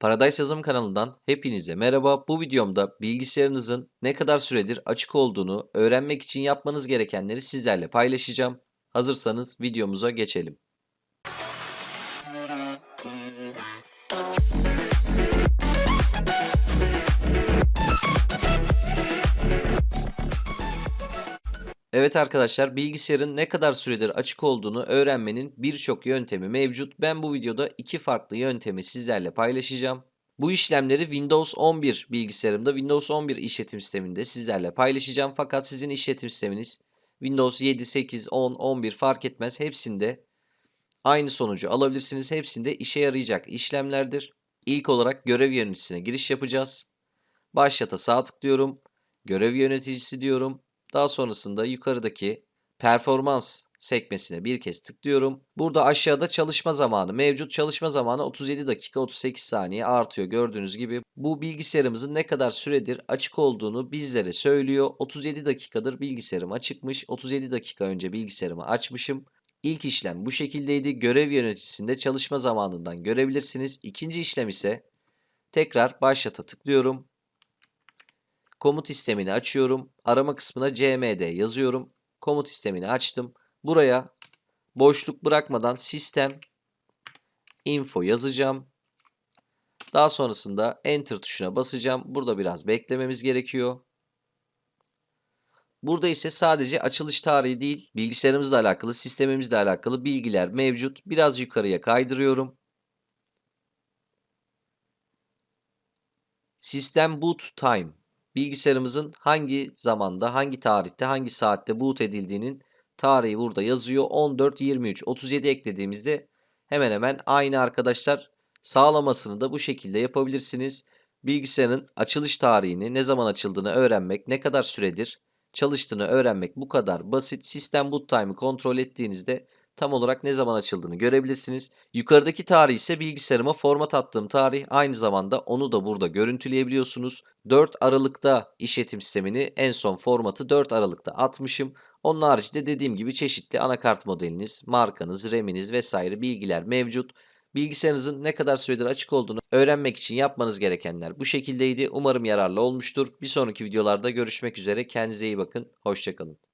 Paradise Yazılım kanalından hepinize merhaba. Bu videomda bilgisayarınızın ne kadar süredir açık olduğunu öğrenmek için yapmanız gerekenleri sizlerle paylaşacağım. Hazırsanız videomuza geçelim. Evet arkadaşlar bilgisayarın ne kadar süredir açık olduğunu öğrenmenin birçok yöntemi mevcut. Ben bu videoda iki farklı yöntemi sizlerle paylaşacağım. Bu işlemleri Windows 11 bilgisayarımda Windows 11 işletim sisteminde sizlerle paylaşacağım. Fakat sizin işletim sisteminiz Windows 7, 8, 10, 11 fark etmez. Hepsinde aynı sonucu alabilirsiniz. Hepsinde işe yarayacak işlemlerdir. İlk olarak görev yöneticisine giriş yapacağız. Başlata sağ tıklıyorum. Görev yöneticisi diyorum. Daha sonrasında yukarıdaki performans sekmesine bir kez tıklıyorum. Burada aşağıda çalışma zamanı mevcut. Çalışma zamanı 37 dakika 38 saniye artıyor gördüğünüz gibi. Bu bilgisayarımızın ne kadar süredir açık olduğunu bizlere söylüyor. 37 dakikadır bilgisayarım açıkmış. 37 dakika önce bilgisayarımı açmışım. İlk işlem bu şekildeydi. Görev yöneticisinde çalışma zamanından görebilirsiniz. İkinci işlem ise tekrar başlata tıklıyorum. Komut istemini açıyorum. Arama kısmına cmd yazıyorum. Komut istemini açtım. Buraya boşluk bırakmadan sistem info yazacağım. Daha sonrasında enter tuşuna basacağım. Burada biraz beklememiz gerekiyor. Burada ise sadece açılış tarihi değil, bilgisayarımızla alakalı, sistemimizle alakalı bilgiler mevcut. Biraz yukarıya kaydırıyorum. System boot time bilgisayarımızın hangi zamanda, hangi tarihte, hangi saatte boot edildiğinin tarihi burada yazıyor. 14.23 37 eklediğimizde hemen hemen aynı arkadaşlar. Sağlamasını da bu şekilde yapabilirsiniz. Bilgisayarın açılış tarihini, ne zaman açıldığını öğrenmek, ne kadar süredir çalıştığını öğrenmek bu kadar basit. Sistem boot time'ı kontrol ettiğinizde tam olarak ne zaman açıldığını görebilirsiniz. Yukarıdaki tarih ise bilgisayarıma format attığım tarih. Aynı zamanda onu da burada görüntüleyebiliyorsunuz. 4 Aralık'ta işletim sistemini en son formatı 4 Aralık'ta atmışım. Onun haricinde dediğim gibi çeşitli anakart modeliniz, markanız, RAM'iniz vesaire bilgiler mevcut. Bilgisayarınızın ne kadar süredir açık olduğunu öğrenmek için yapmanız gerekenler bu şekildeydi. Umarım yararlı olmuştur. Bir sonraki videolarda görüşmek üzere. Kendinize iyi bakın. Hoşçakalın.